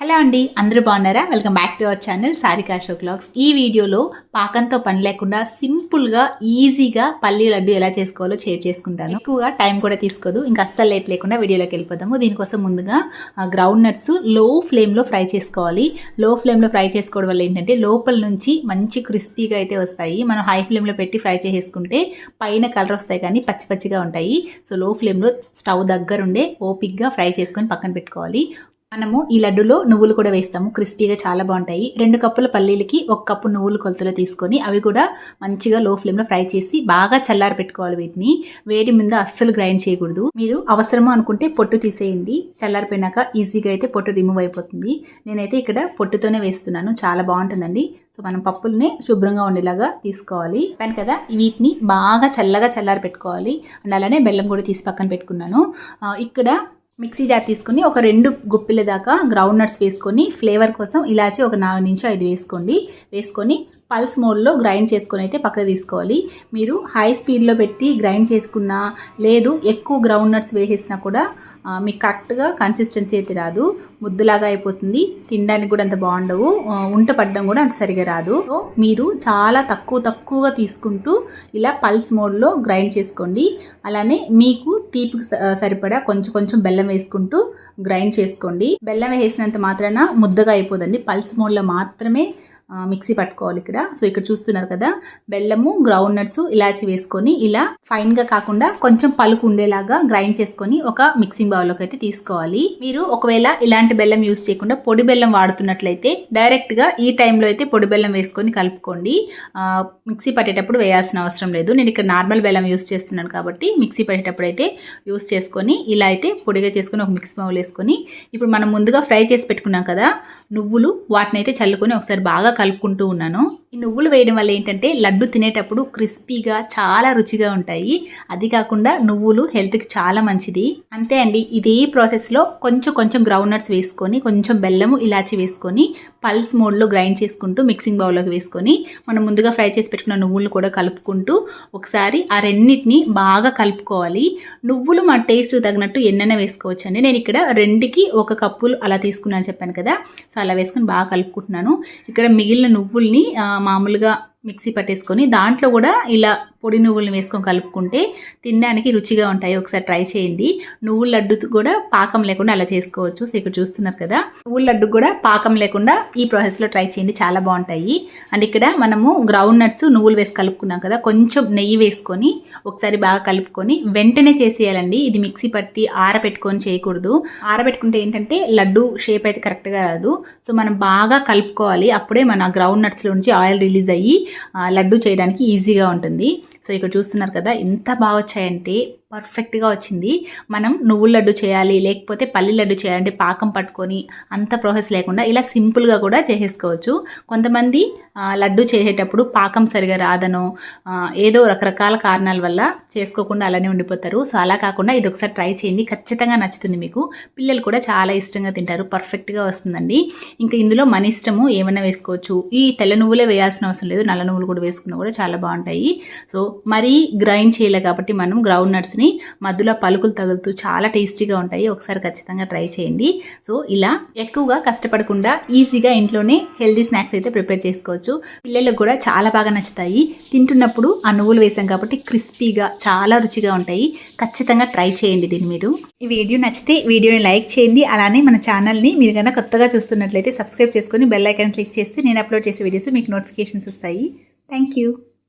Hello అండి అందరూ బాగున్నారా? Welcome back to our channel Sarika show clocks ఈ వీడియోలో పాకంతో పని లేకుండా సింపుల్గా ఈజీగా పల్లి లడ్డు ఎలా చేసుకోవాలో షేర్ చేసుకుంటాను. ఎక్కువగా టైం కూడా తీసుకోదు ఇంకా అస్సలు లేట్ లేకుండా వీడియోలోకి వెళ్ళిపోదాము. దీనికోసం ముందుగా గ్రౌండ్ నట్స్లో ఫ్లేమ్లో ఫ్రై చేసుకోవాలి. లో ఫ్లేమ్లో ఫ్రై చేసుకోవడం వల్ల ఏంటంటే లోపల నుంచి మంచి క్రిస్పీగా అయితే వస్తాయి. మనం హై ఫ్లేమ్లో పెట్టి ఫ్రై చేసేసుకుంటే పైన కలర్ వస్తాయి కానీ పచ్చి పచ్చిగా ఉంటాయి. సో లో ఫ్లేమ్లో స్టవ్ దగ్గరుండే ఓపిక్గా ఫ్రై చేసుకొని పక్కన పెట్టుకోవాలి. మనము ఈ లడ్డులో నువ్వులు కూడా వేస్తాము. క్రిస్పీగా చాలా బాగుంటాయి. రెండు కప్పుల పల్లీలకి ఒక కప్పు నువ్వులు కొలతలో తీసుకొని అవి కూడా మంచిగా లో ఫ్లేమ్లో ఫ్రై చేసి బాగా చల్లారి పెట్టుకోవాలి వీటిని. వేడి మీద అస్సలు గ్రైండ్ చేయకూడదు. మీరు అవసరమో అనుకుంటే పొట్టు తీసేయండి. చల్లారిపోయినాక ఈజీగా అయితే పొట్టు రిమూవ్ అయిపోతుంది. నేనైతే ఇక్కడ పొట్టుతోనే వేస్తున్నాను. చాలా బాగుంటుందండి. సో మనం పప్పుల్ని శుభ్రంగా ఉండేలాగా తీసుకోవాలి. చెప్పాను కదా వీటిని బాగా చల్లగా చల్లారి పెట్టుకోవాలి. అండ్ అలానే బెల్లం కూడా తీసి పక్కన పెట్టుకున్నాను. ఇక్కడ మిక్సీ జార్ తీసుకొని ఒక రెండు గుప్పిల దాకా గ్రౌండ్ నట్స్ వేసుకొని ఫ్లేవర్ కోసం ఇలాచి ఒక నాలుగు నుంచి ఐదు వేసుకోండి. వేసుకొని పల్స్ మోడ్లో గ్రైండ్ చేసుకొని అయితే పక్కకు తీసుకోవాలి. మీరు హై స్పీడ్లో పెట్టి గ్రైండ్ చేసుకున్నా లేదు ఎక్కువ గ్రౌండ్ నట్స్ వేసేసినా కూడా మీకు కరెక్ట్గా కన్సిస్టెన్సీ అయితే రాదు. ముద్దులాగా అయిపోతుంది. తినడానికి కూడా అంత బాగుండవు. ఉంట పడడం కూడా అంత సరిగా రాదు. సో మీరు చాలా తక్కువ తక్కువగా తీసుకుంటూ ఇలా పల్స్ మోడ్లో గ్రైండ్ చేసుకోండి. అలానే మీకు తీపికి స- సరిపడా కొంచెం కొంచెం బెల్లం వేసుకుంటూ గ్రైండ్ చేసుకోండి. బెల్లం వేసినంత మాత్రాన ముద్దగా అయిపోదండి. పల్స్ మోడ్లో మాత్రమే మిక్సీ పట్టుకోవాలి ఇక్కడ. సో ఇక్కడ చూస్తున్నారు కదా బెల్లము గ్రౌండ్ నట్స్ ఇలాచి వేసుకొని ఇలా ఫైన్గా కాకుండా కొంచెం పలుకు ఉండేలాగా గ్రైండ్ చేసుకొని ఒక మిక్సింగ్ బౌల్లోకి అయితే తీసుకోవాలి. మీరు ఒకవేళ ఇలాంటి బెల్లం యూస్ చేయకుండా పొడి బెల్లం వాడుతున్నట్లయితే డైరెక్ట్గా ఈ టైంలో అయితే పొడి బెల్లం వేసుకొని కలుపుకోండి. మిక్సీ పట్టేటప్పుడు వేయాల్సిన అవసరం లేదు. నేను ఇక్కడ నార్మల్ బెల్లం యూస్ చేస్తున్నాను కాబట్టి మిక్సీ పట్టేటప్పుడు అయితే యూస్ చేసుకొని ఇలా అయితే పొడిగా చేసుకొని ఒక మిక్స్ బౌల్ వేసుకొని ఇప్పుడు మనం ముందుగా ఫ్రై చేసి పెట్టుకున్నాం కదా నువ్వులు వాటిని అయితే చల్లుకొని ఒకసారి బాగా కలుపుకుంటూ ఉన్నాను. ఈ నువ్వులు వేయడం వల్ల ఏంటంటే లడ్డు తినేటప్పుడు క్రిస్పీగా చాలా రుచిగా ఉంటాయి. అది కాకుండా నువ్వులు హెల్త్కి చాలా మంచిది. అంతే అండి. ఇదే ప్రాసెస్లో కొంచెం కొంచెం గ్రౌండ్ నట్స్ వేసుకొని కొంచెం బెల్లము ఇలాచి వేసుకొని పల్స్ మోడ్లో గ్రైండ్ చేసుకుంటూ మిక్సింగ్ బౌల్లోకి వేసుకొని మనం ముందుగా ఫ్రై చేసి పెట్టుకున్న నువ్వులు కూడా కలుపుకుంటూ ఒకసారి ఆ రెండింటిని బాగా కలుపుకోవాలి. నువ్వులు మా టేస్ట్ తగినట్టు ఎన్నైనా వేసుకోవచ్చు అండి నేను ఇక్కడ రెండుకి ఒక కప్పులు అలా తీసుకున్నాను చెప్పాను కదా. సో అలా వేసుకొని బాగా కలుపుకుంటున్నాను. ఇక్కడ మిగిలిన నువ్వుల్ని మామూలుగా మిక్సీ పట్టేసుకొని దాంట్లో కూడా ఇలా పొడి నువ్వులను వేసుకొని కలుపుకుంటే తినడానికి రుచిగా ఉంటాయి. ఒకసారి ట్రై చేయండి. నువ్వుల లడ్డు కూడా పాకం లేకుండా అలా చేసుకోవచ్చు. సో ఇక్కడ చూస్తున్నారు కదా నువ్వుల లడ్డు కూడా పాకం లేకుండా ఈ ప్రాసెస్లో ట్రై చేయండి. చాలా బాగుంటాయి. అండ్ ఇక్కడ మనము గ్రౌండ్ నట్స్ నువ్వులు వేసి కలుపుకున్నాం కదా కొంచెం నెయ్యి వేసుకొని ఒకసారి బాగా కలుపుకొని వెంటనే చేసేయాలండి. ఇది మిక్సీ పట్టి ఆరబెట్టుకొని చేయకూడదు. ఆరబెట్టుకుంటే ఏంటంటే లడ్డు షేప్ అయితే కరెక్ట్గా రాదు. సో మనం బాగా కలుపుకోవాలి. అప్పుడే మన గ్రౌండ్ నట్స్లో నుంచి ఆయిల్ రిలీజ్ అయ్యి లడ్డు చేయడానికి ఈజీగా ఉంటుంది. సో ఇక్కడ చూస్తున్నారు కదా ఎంత బాగా వచ్చాయంటే పర్ఫెక్ట్గా వచ్చింది. మనం నువ్వుల లడ్డు చేయాలి లేకపోతే పల్లి లడ్డు చేయాలంటే పాకం పట్టుకొని అంత ప్రాసెస్ లేకుండా ఇలా సింపుల్గా కూడా చేసేసుకోవచ్చు. కొంతమంది లడ్డు చేసేటప్పుడు పాకం సరిగా రాదనో ఏదో రకరకాల కారణాల వల్ల చేసుకోకుండా అలానే ఉండిపోతారు. సో అలా కాకుండా ఇది ఒకసారి ట్రై చేయండి. ఖచ్చితంగా నచ్చుతుంది మీకు. పిల్లలు కూడా చాలా ఇష్టంగా తింటారు. పర్ఫెక్ట్గా వస్తుందండి. ఇంకా ఇందులో మన ఇష్టము ఏమైనా వేసుకోవచ్చు. ఈ తెల్ల నువ్వులే వేయాల్సిన అవసరం లేదు. నల్ల నువ్వులు కూడా వేసుకున్నా కూడా చాలా బాగుంటాయి. సో మరీ గ్రైండ్ చేయలే కాబట్టి మనం గ్రౌండ్ నట్స్ నట్స్ని మధ్యలో పలుకులు తగులుతూ చాలా టేస్టీగా ఉంటాయి. ఒకసారి ఖచ్చితంగా ట్రై చేయండి. సో ఇలా ఎక్కువగా కష్టపడకుండా ఈజీగా ఇంట్లోనే హెల్దీ స్నాక్స్ అయితే ప్రిపేర్ చేసుకోవచ్చు. పిల్లలకు కూడా చాలా బాగా నచ్చుతాయి. తింటున్నప్పుడు ఆ నువ్వులు వేసాం కాబట్టి క్రిస్పీగా చాలా రుచిగా ఉంటాయి. ఖచ్చితంగా ట్రై చేయండి దీన్ని మీరు. ఈ వీడియో నచ్చితే వీడియోని లైక్ చేయండి. అలానే మన ఛానల్ని మీరు కనుక కొత్తగా చూస్తున్నట్లయితే సబ్స్క్రైబ్ చేసుకొని బెల్ ఐకాన్ క్లిక్ చేస్తే నేను అప్లోడ్ చేసే వీడియోస్ మీకు నోటిఫికేషన్స్ వస్తాయి. Thank you